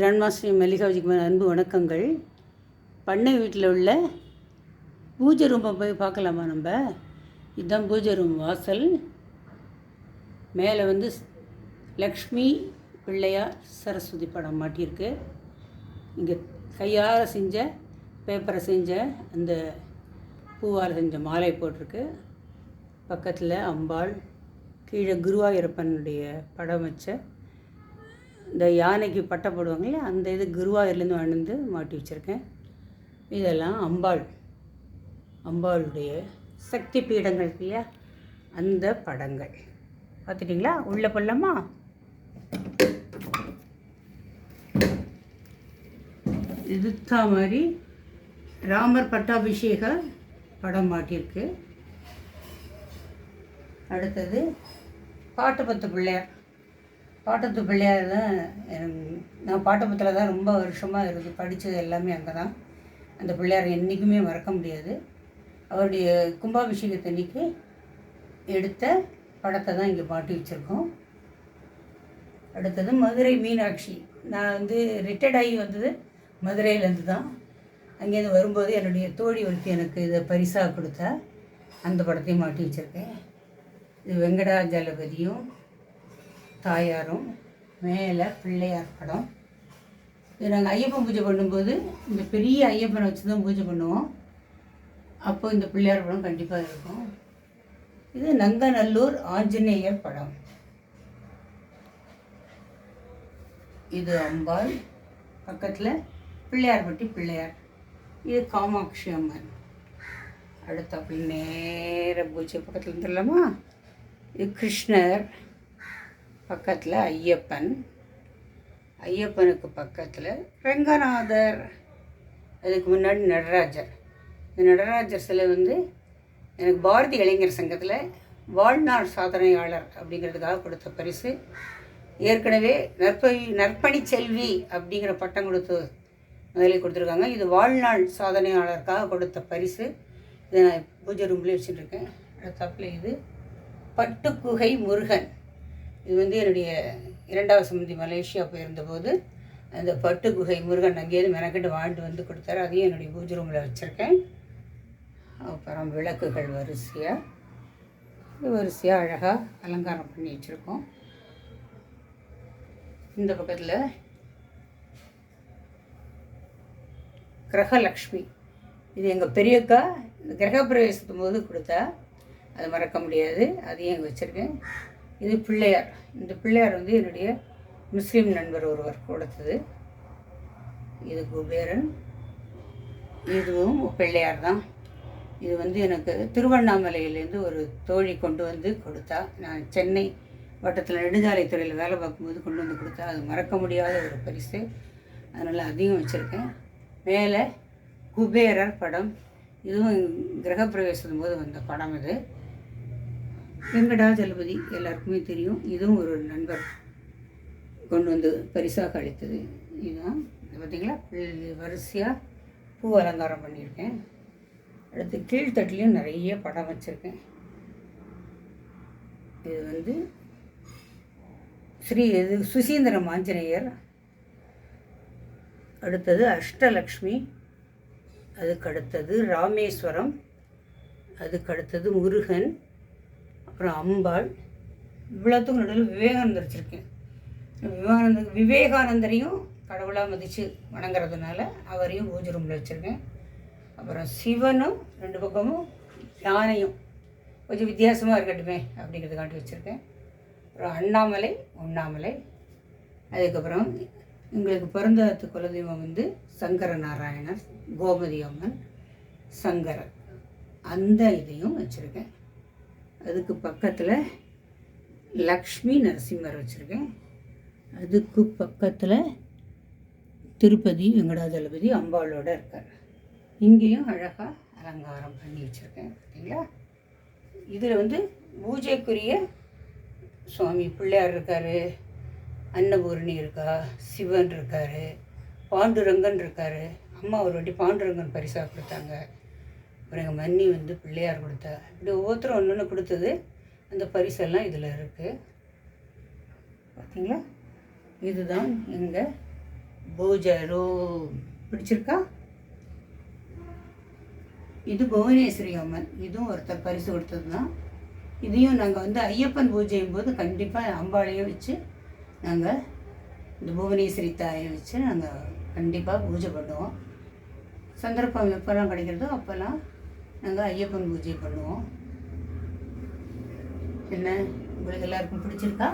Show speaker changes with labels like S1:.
S1: Grandmaster மல்லிகாவுஜிக்கு அன்பு வணக்கங்கள். பண்ணை வீட்டில் உள்ள பூஜை ரூமை போய் பார்க்கலாமா நம்ம? இதுதான் பூஜை ரூம் வாசல். மேலே வந்து லக்ஷ்மி பிள்ளையார் சரஸ்வதி படம் மாட்டியிருக்கு. இங்கே கையால் செஞ்ச பேப்பரை செஞ்ச அந்த பூவால் செஞ்ச மாலை போட்டிருக்கு. பக்கத்தில் அம்பாள் கீழே குருவாயூரப்பனுடைய படம் வச்ச இந்த யானைக்கு பட்டை போடுவாங்களே அந்த இது குருவாயூர்லேருந்து வந்து மாட்டி வச்சுருக்கேன். இதெல்லாம் அம்பாள் அம்பாளுடைய சக்தி பீடங்கள் இல்லையா? அந்த படங்கள். பார்த்துட்டிங்களா? உள்ளே போடலாமா? இதுத்தா மாதிரி ராமர் பட்டாபிஷேக படம் மாட்டியிருக்கு. அடுத்தது பாட்டுப்பத்து பிள்ளையார். பாட்டத்து பிள்ளையார் தான் எனக்கு- நான் பாட்டபத்தில் தான் ரொம்ப வருஷமாக இருக்கு படித்தது எல்லாமே அங்கே தான் அந்த பிள்ளையார் என்றைக்குமே மறக்க முடியாது. அவருடைய கும்பாபிஷேகத்தன்னைக்கு எடுத்த படத்தை தான் இங்கே மாட்டி வச்சுருக்கோம். அடுத்தது மதுரை மீனாட்சி. நான் வந்து ரிட்டையர்ட் ஆகி வந்தது மதுரையிலேருந்து தான் அங்கேருந்து வரும்போது என்னுடைய தோழி ஒருத்தி எனக்கு இதை பரிசாக கொடுத்தா அந்த படத்தையும் மாட்டி வச்சுருக்கேன். இது வெங்கடாஜலபதியும் தாயாரும் மேலே பிள்ளையார் படம். இது நாங்கள் ஐயப்பன் பூஜை பண்ணும்போது இந்த பெரிய ஐயப்பனை வச்சு தான் பூஜை பண்ணுவோம். அப்போ இந்த பிள்ளையார் படம் கண்டிப்பாக இருக்கும். இது நங்கநல்லூர் ஆஞ்சநேயர் படம். இது அம்பாள் பக்கத்தில் பிள்ளையார்பட்டி பிள்ளையார். இது காமாட்சி அம்மன். அடுத்த அப்படி நேர பூஜை பக்கத்தில் இருந்துடலாமா? இது கிருஷ்ணர். பக்கத்தில் ஐயப்பன். ஐயப்பனுக்கு பக்கத்தில் ரங்கநாதர். அதுக்கு முன்னாடி நடராஜர். இந்த நடராஜர் சிலை வந்து எனக்கு பாரதி இளைஞர் சங்கத்தில் வாழ்நாள் சாதனையாளர் அப்படிங்கிறதுக்காக கொடுத்த பரிசு. ஏற்கனவே நற்பணி நற்பணி செல்வி அப்படிங்கிற பட்டம் கொடுத்து முதலில் கொடுத்துருக்காங்க. இது வாழ்நாள் சாதனையாளருக்காக கொடுத்த பரிசு. இதை நான் பூஜை ரூம்லேயே வச்சுட்டுருக்கேன் அடுத்தாப்புல இது பட்டுக்குகை முருகன். இது வந்து என்னுடைய இரண்டாவது சம்பந்தி மலேசியா போயிருந்தபோது அந்த பட்டு குகை முருகன் அங்கேயிருந்து மெனக்கெட்டு வாழ்ந்து வந்து கொடுத்தாரு. அதையும் என்னுடைய பூஜை ரூமில் வச்சுருக்கேன். அப்புறம் விளக்குகள் வரிசையாக வரிசையாக அழகாக அலங்காரம் பண்ணி வச்சுருக்கோம். இந்த பக்கத்தில் கிரகலக்ஷ்மி. இது எங்கள் பெரியக்கா இந்த கிரகப்பிரவேசத்தும் போது கொடுத்தா அது மறக்க முடியாது. அதையும் வச்சுருக்கேன். இது பிள்ளையார். இந்த பிள்ளையார் வந்து என்னுடைய முஸ்லீம் நண்பர் ஒருவர் கொடுத்தது. இது குபேரன். இதுவும் பிள்ளையார் தான். இது வந்து எனக்கு திருவண்ணாமலையிலேருந்து ஒரு தோழி கொண்டு வந்து கொடுத்தா நான் சென்னை வட்டத்தில் நெடுஞ்சாலைத்துறையில் வேலை பார்க்கும்போது கொண்டு வந்து கொடுத்தா அது மறக்க முடியாத ஒரு பரிசு. அதனால் அதையும் வச்சுருக்கேன். மேலே குபேரர் படம். இதுவும் கிரகப்பிரவேசத்தின் போது வந்த படம் இது. வெங்கடாஜலபதி எல்லாருக்குமே தெரியும். இதுவும் ஒரு நண்பர் கொண்டு வந்து பரிசாக அளித்தது. இதுதான். பார்த்திங்களா? பார்த்தீங்களா வரிசையாக பூ அலங்காரம் பண்ணியிருக்கேன். அடுத்து கீழ்த்தட்டிலையும் நிறைய படம் வச்சுருக்கேன். இது வந்து ஸ்ரீ இது சுசீந்திரம் ஆஞ்சநேயர் அடுத்தது அஷ்டலக்ஷ்மி. அதுக்கு அடுத்தது ராமேஸ்வரம். அதுக்கு அடுத்தது முருகன். அப்புறம் அம்பாள். இவ்வளோத்துக்கும் நடுவில் விவேகானந்தர் வச்சுருக்கேன். விவேகானந்த விவேகானந்தரையும் கடவுளாக மதித்து வணங்குறதுனால அவரையும் பூஜை ரூமில் வச்சுருக்கேன். அப்புறம் சிவனும் ரெண்டு பக்கமும் யானையும். கொஞ்சம் வித்தியாசமாக இருக்கட்டுமே அப்படிங்கிறதுக்காண்டி வச்சுருக்கேன். அப்புறம் அண்ணாமலை உண்ணாமலை அதுக்கப்புறம் எங்களுக்கு பிறந்த குலதெய்வம் வந்து சங்கர நாராயணர் கோமதி அம்மன் சங்கரர். அந்த இதையும் வச்சுருக்கேன். அதுக்கு பக்கத்தில் லக்ஷ்மி நரசிம்மர் வச்சுருக்கேன். அதுக்கு பக்கத்தில் திருப்பதி வெங்கடாஜலபதி அம்பாளோட இருக்கார். இங்கேயும் அழகாக அலங்காரம் பண்ணி வச்சுருக்கேன் பார்த்தீங்களா இதில் வந்து பூஜைக்குரிய சுவாமி பிள்ளையார் இருக்கார் அன்னபூரணி இருக்கா சிவன் இருக்கார் பாண்டுரங்கன் இருக்கார். அம்மா ஒரு வாட்டி பாண்டுரங்கன் பரிசாக கொடுத்தாங்க. அப்புறம் எங்கள் மன்னி வந்து பிள்ளையார் கொடுத்தா. இப்படி ஒவ்வொருத்தரும் ஒன்று ஒன்று கொடுத்தது. அந்த பரிசெல்லாம் இதில் இருக்குது பார்த்தீங்களா இதுதான் எங்கள் பூஜை ரோ பிடிச்சிருக்கா? இது புவனேஸ்வரி அம்மன். இதுவும் ஒருத்தர் பரிசு கொடுத்தது தான் இதையும் நாங்கள் வந்து ஐயப்பன் பூஜையும் போது கண்டிப்பாக அம்பாளையும் வச்சு நாங்கள் இந்த புவனேஸ்வரி தாயை வச்சு நாங்கள் கண்டிப்பாக பூஜை பண்ணுவோம். சந்தர்ப்பம் எப்போல்லாம் கிடைக்கிறதோ அப்போல்லாம் நாங்கள் ஐயப்பன் பூஜை பண்ணுவோம். என்ன உங்களுக்கு எல்லாருக்கும் பிடிச்சிருக்கா?